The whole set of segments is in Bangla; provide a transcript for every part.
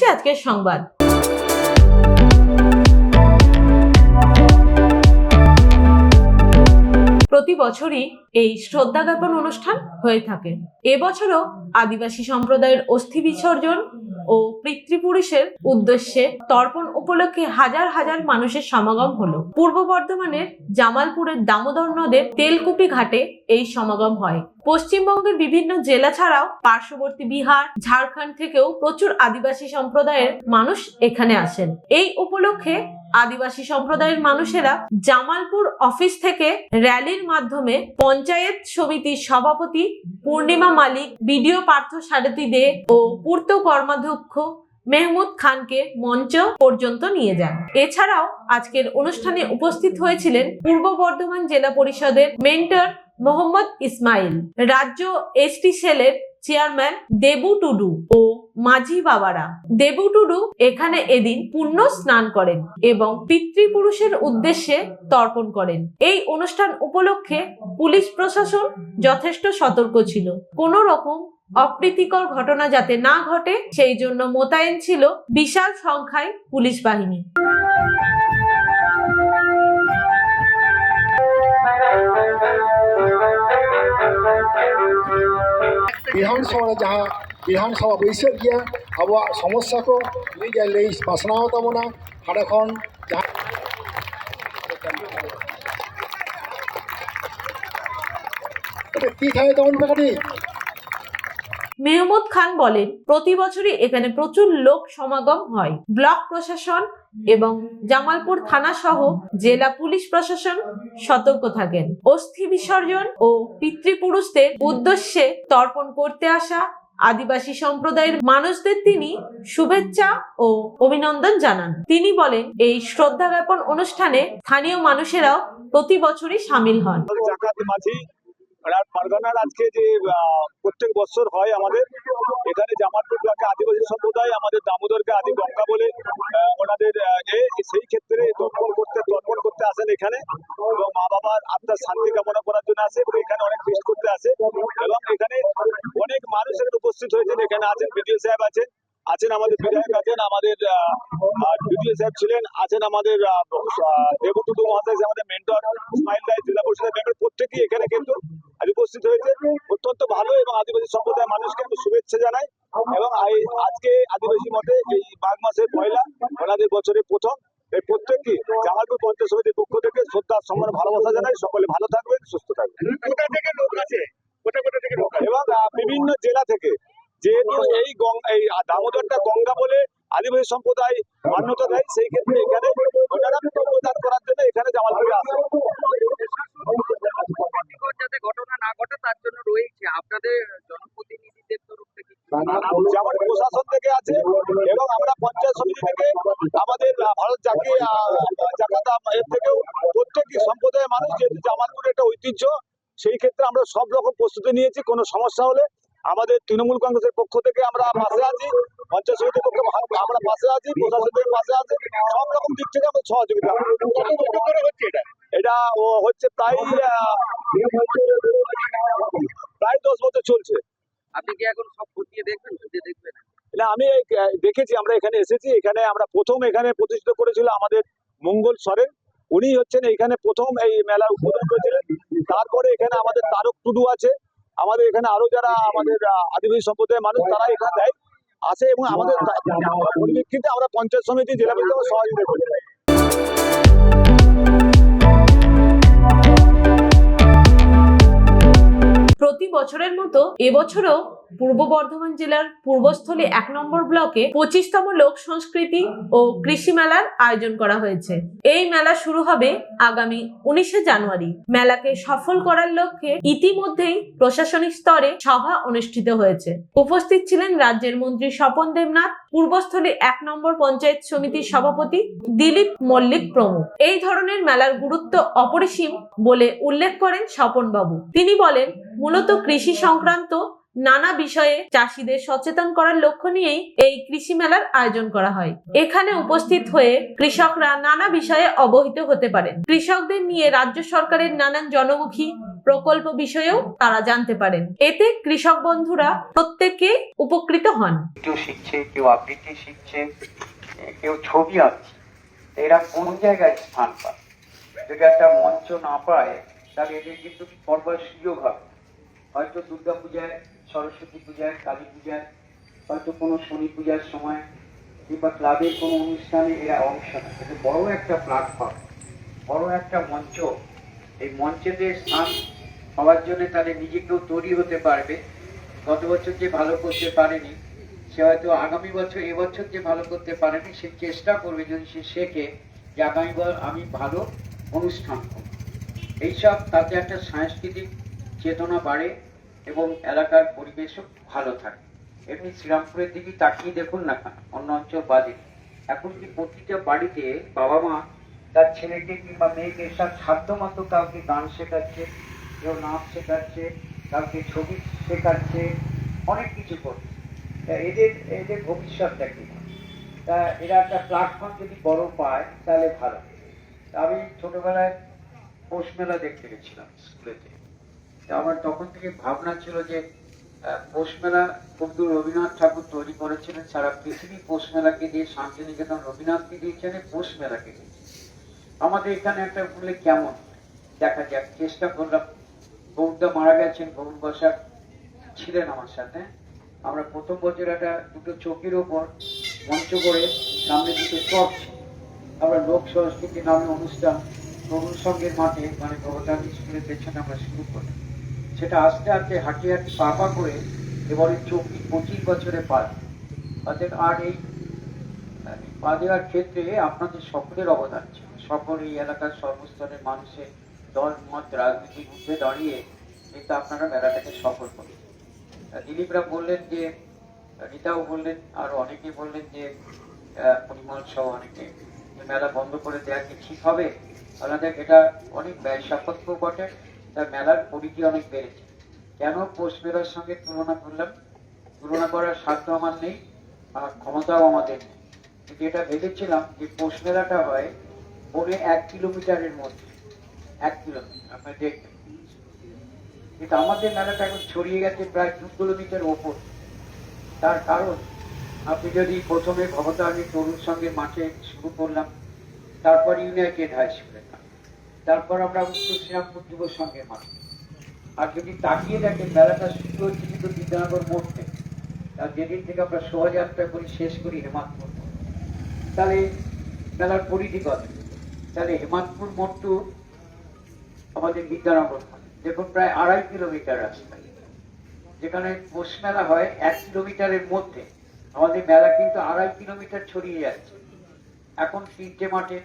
করছি আজকের সংবাদ। প্রতি বছরই এই শ্রদ্ধা জ্ঞাপন অনুষ্ঠান হয়ে থাকে। এবছরও আদিবাসী সম্প্রদায়ের অস্থি বিসর্জন ও পিতৃপুরুষের উদ্দেশ্যে তর্পণ উপলক্ষে হাজার হাজার মানুষের সমাগম হলো। পূর্ব বর্ধমানের জামালপুরের দামোদর নদের তেলকুপি ঘাটে এই সমাগম হয়। পশ্চিমবঙ্গের বিভিন্ন জেলা ছাড়াও পার্শ্ববর্তী বিহার, ঝাড়খণ্ড থেকেও প্রচুর আদিবাসী সম্প্রদায়ের মানুষ এখানে আসেন। এই উপলক্ষে আদিবাসী সম্প্রদায়ের মানুষেরা জামালপুর অফিস থেকে র্যালির মাধ্যমে পঞ্চায়েত সমিতির সভাপতি, পূর্ণিমা মালিক, বিডিও পার্থ সারথী দে ও পূর্ত কর্মাধ্যক্ষ মেহমুদ খানকে মঞ্চ পর্যন্ত নিয়ে যান। এছাড়াও আজকের অনুষ্ঠানে উপস্থিত হয়েছিলেন পূর্ব বর্ধমান জেলা পরিষদের মেন্টর মোহাম্মদ ইসমাইল, রাজ্য এসটি সেলের চেয়ারম্যান দেবু টুডু ও মাঝি বাবারা। দেবু টুডু এখানে এদিন পুণ্য স্নান করেন এবং পিতৃপুরুষের উদ্দেশ্যে তর্পণ করেন। এই অনুষ্ঠান উপলক্ষে পুলিশ প্রশাসন যথেষ্ট সতর্ক ছিল। কোনো রকম অপ্রীতিকর ঘটনা যাতে না ঘটে, সেই জন্য মোতায়েন ছিল বিশাল সংখ্যায় পুলিশ বাহিনী। বিধানসভা যাহা বিধানসভা बैसक गया अब समस्या को लेकर ले बासनाओ এখন কি খাই তখন পেকাটি মেহমুদ খান বলেন, প্রতি বছরই এখানে প্রচুর লোক সমাগম হয়। ব্লক প্রশাসন এবং জামালপুর থানা সহ জেলা পুলিশ প্রশাসন সতর্ক থাকেন। অস্থি বিসর্জন ও পিতৃপুরুষদের উদ্দেশ্যে তর্পণ করতে আসা আদিবাসী সম্প্রদায়ের মানুষদের তিনি শুভেচ্ছা ও অভিনন্দন জানান। তিনি বলেন, এই শ্রদ্ধা জ্ঞাপন অনুষ্ঠানে স্থানীয় মানুষেরাও প্রতি বছরই সামিল হন। পারগানার আজকে যে প্রত্যেক বছর হয় আমাদের, এখানে জামালপুর ব্লকে আদিবাসী সম্প্রদায়, আমাদের দামোদরকে আদি গঙ্গা বলে ওনাদের সেই ক্ষেত্রে তর্পণ করতে তর্পণ করতে আসেন এখানে। এবং মা বাবার আত্মার শান্তি কামনা করার জন্য আসে এবং এখানে অনেক ফিস্ট করতে আসে। এবং এখানে অনেক মানুষ এখানে উপস্থিত হয়েছেন, এখানে আছেন বিডিও সাহেব আছেন আছেন আমাদের বিধায়ক আছেন আমাদের বিডিও সাহেব ছিলেন আছেন আমাদের দেবটুকু মহাশয় আমাদের মেন্টর ইসমাইল রায় জেলা পরিষদের মেম্বার প্রত্যেকেই এখানে কিন্তু আজ উপস্থিত হয়েছে। অত্যন্ত ভালো এবং আদিবাসী সম্প্রদায়ের মানুষকে আমি শুভেচ্ছা জানাই এবং আজকে আদিবাসী মতে এই মাঘ মাসের পয়লা ওনাদের বছরের প্রথম। এই প্রত্যেককে জামালপুর পঞ্চায়েত সমিতির পক্ষ থেকে শ্রদ্ধা সম্মান ভালোবাসা জানাই। সকলে ভালো থাকবেন সুস্থ থাকবেন। কোথা থেকে লোক আছে কোথা কোথা থেকে লোক এবং বিভিন্ন জেলা থেকে যেহেতু এই এই দামোদরটা গঙ্গা বলে আদিবাসী সম্প্রদায় মান্যতা দেয়, সেই ক্ষেত্রে এখানে ওনারা প্রদান করার জন্য এখানে জামালপুরে আসে। ঘটনা না ঘটে তার জন্য রয়েছে আপনাদের প্রশাসন থেকে আছে এবং আমরা পঞ্চায়েত থেকে আমাদের ভারত এর থেকেও প্রত্যেকটি সম্প্রদায়ের মানুষ যেহেতু একটা ঐতিহ্য, সেই ক্ষেত্রে আমরা সব রকম প্রস্তুতি নিয়েছি, কোনো সমস্যা হলে আমাদের তৃণমূল কংগ্রেসের পক্ষ থেকে আমরা পাশে আছি পঞ্চায়েত সমিতির পক্ষে আমরা পাশে আছি প্রশাসন থেকে পাশে আছে সব রকম দিক থেকে আমরা সহযোগিতা। হচ্ছে এটা এটা ও হচ্ছে প্রায় প্রায় দশ বছর চলছে। আপনি কি এখন সব খতিয়ে দেখবেন খতিয়ে দেখবেন? না আমি দেখেছি আমরা এখানে এসেছি এখানে আমরা প্রথম এখানে প্রতিষ্ঠিত করেছিল আমাদের মঙ্গল সরেন। উনি হচ্ছেন এখানে প্রথম এই মেলার উদ্বোধন করেছিলেন। তারপরে এখানে আমাদের তারক টুডু আছে আমাদের এখানে আরও যারা আমাদের আদিবাসী সম্প্রদায়ের মানুষ, তারা এখানে দেয়, আসে এবং আমাদের পরিপ্রেক্ষিতে আমরা পঞ্চায়েত সমিতি, জেলা পরিষদ সহযোগিতা করি। প্রতি বছরের মতো এবছরও পূর্ব বর্ধমান জেলার পূর্বস্থলী এক নম্বর ব্লকে পঁচিশতম লোক সংস্কৃতি ও কৃষি মেলার আয়োজন করা হয়েছে। এই মেলা শুরু হবে আগামী উনিশে জানুয়ারি। মেলাকে সফল করার লক্ষ্যে ইতিমধ্যেই প্রশাসনিক স্তরে সভা অনুষ্ঠিত হয়েছে। উপস্থিত ছিলেন রাজ্যের মন্ত্রী স্বপন দেবনাথ, পূর্বস্থলী এক নম্বর পঞ্চায়েত সমিতির সভাপতি দিলীপ মল্লিক প্রমুখ। এই ধরনের মেলার গুরুত্ব অপরিসীম বলে উল্লেখ করেন স্বপন বাবু তিনি বলেন, মূলত কৃষি সংক্রান্ত নানা বিষয়ে চাষিদের সচেতন করার লক্ষ্য নিয়েই এই কৃষি মেলার আয়োজন করা হয়। এখানে উপস্থিত হয়ে কৃষকরা নানা বিষয়ে অবহিত হতে পারেন। কৃষকদের নিয়ে রাজ্য সরকারের নানান জনমুখী প্রকল্প বিষয়েও তারা জানতে পারেন। এতে কৃষক বন্ধুরা প্রত্যেকে উপকৃত হন। কেউ শিখছে, কেউ আবৃত্তি শিখছে, কেউ ছবি আঁকছে। এরা কোন জায়গায় স্থান পায়? যদি একটা মঞ্চ না পায়, তাহলে এদের কিন্তু পড়বার সুযোগ হবে হয়তো দুর্গা পূজায় সরস্বতী পূজায় কালী পূজায় হয়তো কোনো শনি পূজার সময় কিংবা ক্লাবের কোনো অনুষ্ঠানে এরা অংশ নেয়। বড় একটা প্ল্যাটফর্ম বড় একটা মঞ্চ। এই মঞ্চেতে স্থান হওয়ার জন্য তাদের নিজেকেও তৈরি হতে পারবে। গত বছর যে ভালো করতে পারেনি, সে হয়তো আগামী বছর এবছর যে ভালো করতে পারেনি, সে চেষ্টা করবে যদি সে শেখে যে আগামীবার আমি ভালো অনুষ্ঠান করব। এইসব তাতে একটা সাংস্কৃতিক চেতনা বাড়ে। এবং এলাকার পরিবেশও ভালো থাকে। এমনি শ্রীরামপুরের দিকে তাকিয়ে দেখুন না অন্য অঞ্চল বাদে। এখন কি প্রতিটা বাড়িতে বাবা মা তার ছেলেকে কিংবা মেয়েকে সব সাধ্যমতো কাউকে গান শেখাচ্ছে, কেউ নাচ শেখাচ্ছে, কাউকে ছবি শেখাচ্ছে, অনেক কিছু করছে। তা এদের এদের ভবিষ্যৎটা কি তা এরা একটা প্ল্যাটফর্ম যদি বড় পায়, তাহলে ভালো। আমি ছোটবেলায় পৌষ মেলা দেখতে গেছিলাম স্কুলেতে। আমার তখন থেকে ভাবনা ছিল যে আহ, পৌষ মেলা খুব রবীন্দ্রনাথ ঠাকুর তৈরি করেছিলেন সারা পৃথিবী পৌষ মেলাকে দিয়ে শান্তিনিকেতন রবীন্দ্রনাথকে দিয়েছেন পৌষ মেলাকে দিয়েছেন। আমাদের এখানে একটা বললে কেমন? দেখা যাক চেষ্টা করলাম। গৌরদা মারা গেছেন গৌর বসাক ছিলেন আমার সাথে। আমরা প্রথম বছর একটা দুটো চোখের ওপর মঞ্চ করে সামনে দুটো চক আমরা লোক সংস্কৃতি নামে অনুষ্ঠান তরুণ সঙ্গের মাঠে মানে ভবতান স্কুলের পেছনে আমরা শুরু করি সেটা আস্তে আস্তে হাঁটি হাঁটি পা পা করে এবারে চব্বিশ, পঁচিশ বছরে পার অর্থাৎ আর এই পা দেওয়ার ক্ষেত্রে আপনাদের সকলের অবদান ছিল। সকল এই এলাকার সর্বস্তরের মানুষের দল, মত, রাজনীতির উঠে দাঁড়িয়ে কিন্তু আপনারা মেলাটাকে সফল করেন দিলীপরা বললেন যে, রীতাও বললেন আর অনেকে বললেন যে পরিমল সহ অনেকে মেলা বন্ধ করে দেওয়া কি ঠিক হবে? আপনাদের এটা অনেক ব্যয় সাপেক্ষ বটে। তার মেলার পরিধি অনেক বেড়েছে। কেন পৌষ মেলার সঙ্গে তুলনা করলাম? তুলনা করার সাধ্য আমার নেই, আর ক্ষমতাও আমাদের নেই। কিন্তু এটা ভেবেছিলাম যে পৌষ মেলাটা হয় পৌনে এক কিলোমিটারের মধ্যে। এক কিলোমিটার, আপনার দেখবেন। কিন্তু আমাদের মেলাটা এখন ছড়িয়ে গেছে প্রায় দু কিলোমিটার ওপর। তার কারণ, আপনি যদি প্রথমে ভবতারণী তরুণ সঙ্গে মাঠে শুরু করলাম, তারপর ইউনাইটেড হাই তারপর আমরা উত্তর শ্রীরামপুর যুব সংঘের মাঠে আর যদি তাকিয়ে দেখেন, মেলাটা শুরু হচ্ছে কিন্তু বিদ্যানগর মোড় থেকে। আর যেদিন থেকে আমরা শোভাযাত্রা করি, শেষ করি হেমাদপুর মোড়। তাহলে মেলার পরিধি কত? তাহলে হেমাদপুর মোড় টু আমাদের বিদ্যানগর। দেখুন, প্রায় আড়াই কিলোমিটার রাস্তা। যেখানে পৌষ মেলা হয় এক কিলোমিটারের মধ্যে। আমাদের মেলা কিন্তু আড়াই কিলোমিটার ছড়িয়ে যাচ্ছে। এখন তিনটে মাঠে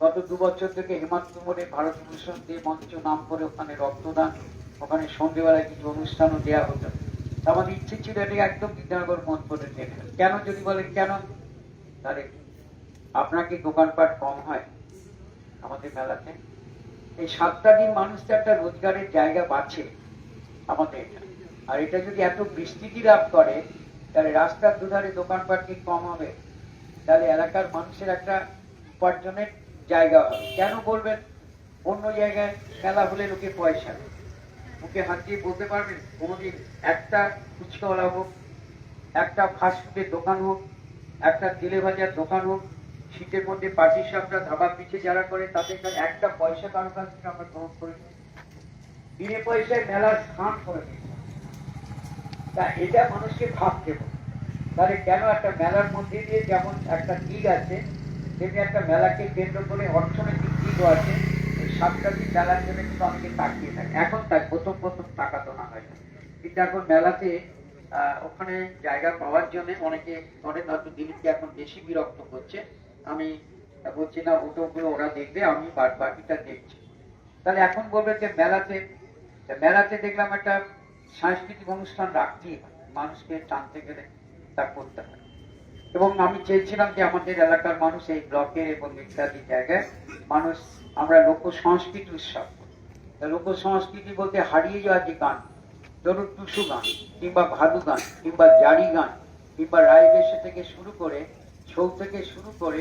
গত দু বছর থেকে হেমাদপুর মোড়ে ভারত ভূষণ দিয়ে মঞ্চ নাম করে ওখানে রক্তদান, ওখানে সন্ধ্যেবেলায় কিছু অনুষ্ঠানও দেওয়া হতো। আমাদের ইচ্ছে ছিল এটা একদম বিদ্যানগর মন করে কেন যদি বলেন কেন? তাহলে আপনাকে দোকানপাট কম হয় আমাদের মেলাতে। এই সাতটা দিন মানুষ তো একটা রোজগারের জায়গা বাঁচে আমাদের। এটা আর এটা যদি এত বিস্তৃতি লাভ করে, তাহলে রাস্তার দুধারে দোকানপাট কি কম হবে? তাহলে এলাকার মানুষের একটা উপার্জনের জায়গা হবে। কেন বলবেন? অন্য জায়গায় মেলা হলে লোকে পয়সা। মুখে হাত দিয়ে বলতে পারবেন? কোনোদিন একটা ফুচকাওয়ালা হোক, একটা ফাস্টফুডের দোকান হোক, একটা তেলে ভাজার দোকান হোক, শীতের মধ্যে পার্টি সাপটা ধাবা পিছে যারা করে, তাদের কাছে একটা পয়সা কারও কাছ থেকে আমরা গ্রহণ করি। বিনে পয়সায় মেলার স্থান করে তা এটা মানুষকে ভাবতে হবে। তাহলে কেন একটা মেলার মধ্যে দিয়ে যেমন একটা দিক আছে তেমনি একটা মেলাকে কেন্দ্র করে অর্থনৈতিক দিকও আছে সাতটা দিন মেলার জন্য কিন্তু অনেকে তাকিয়ে থাকে। এখন তাই প্রথম প্রথম টাকা তো না হয়। কিন্তু এখন মেলাতে ওখানে জায়গা পাওয়ার জন্য অনেকে অনেক হয়তো দিলীপকে এখন বেশি বিরক্ত করছে। আমি বলছি, না, ওটা ওগুলো ওরা দেখবে, আমি বাদ বাকিটা দেখছি। তাহলে এখন বলবে যে মেলাতে মেলাতে দেখলাম একটা সাংস্কৃতিক অনুষ্ঠান রাখতেই হয়। মানুষকে টানতে গেলে তা করতে হয়। এবং আমি চেয়েছিলাম যে আমাদের এলাকার মানুষ এই ব্লকের এবং ইত্যাদি জায়গায় মানুষ, আমরা লোক সংস্কৃতি উৎসব। লোক সংস্কৃতি বলতে হারিয়ে যাওয়া যে গান, ধরুন টুসু গান, কিংবা ভাদু গান, কিংবা জারি গান, কিংবা রায়বেশে থেকে শুরু করে, ছৌ থেকে শুরু করে,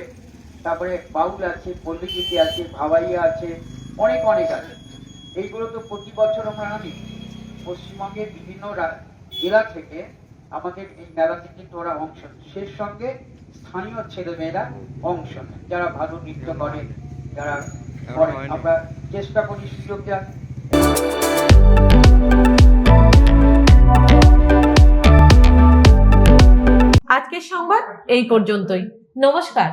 তারপরে বাউল আছে, পল্লীগীতি আছে, ভাবাইয়া আছে, অনেক অনেক আছে এইগুলো তো প্রতি বছর আমরা আনি পশ্চিমবঙ্গের বিভিন্ন জেলা থেকে আমাদের এই মেলাতে কিন্তু ওরা অংশ শেষ সেই সঙ্গে স্থানীয় ছেলেমেয়েরা অংশ নেয় যারা ভালো নৃত্য করে যারা করে। আমরা চেষ্টা করি সুযোগটা আজকের সংবাদ এই পর্যন্তই। নমস্কার।